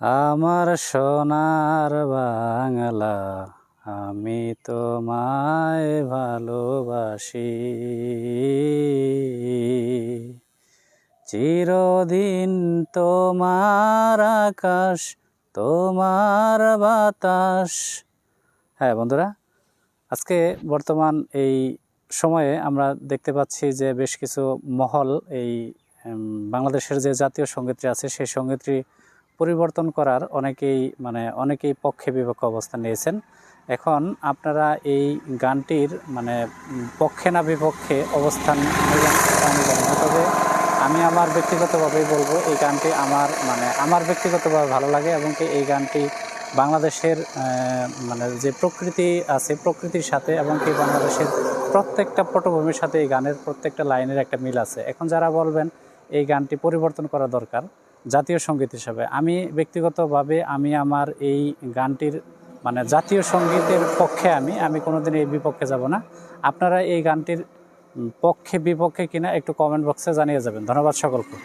আমার সোনার বাংলা, আমি তোমায় ভালোবাসি। চিরদিন তোমার আকাশ, তোমার বাতাস। হ্যাঁ বন্ধুরা, আজকে বর্তমান এই সময়ে আমরা দেখতে পাচ্ছি যে বেশ কিছু মহল এই বাংলাদেশের যে জাতীয় সঙ্গীতটি আছে, সেই সঙ্গীতটি পরিবর্তন করার অনেকেই মানে অনেকেই পক্ষে বিপক্ষে অবস্থান নিয়েছেন। এখন আপনারা এই গানটির মানে পক্ষে না বিপক্ষে অবস্থান তবে আমি আমার ব্যক্তিগতভাবেই বলব, এই গানটি আমার মানে আমার ব্যক্তিগতভাবে ভালো লাগে এবং কি এই গানটি বাংলাদেশের মানে যে প্রকৃতি আছে, প্রকৃতির সাথে এবং কি বাংলাদেশের প্রত্যেকটা পটভূমির সাথে এই গানের প্রত্যেকটা লাইনের একটা মিল আছে। এখন যারা বলবেন, এই গানটি পরিবর্তন করা দরকার জাতীয় সংগীত হিসাবে। আমি ব্যক্তিগতভাবে আমি আমার এই গানটির মানে জাতীয় সঙ্গীতের পক্ষে আমি আমি কোনোদিন এই বিপক্ষে যাব না। আপনারা এই গানটির পক্ষে, বিপক্ষে কিনা একটু কমেন্ট বক্সে জানিয়ে যাবেন। ধন্যবাদ সকলকে।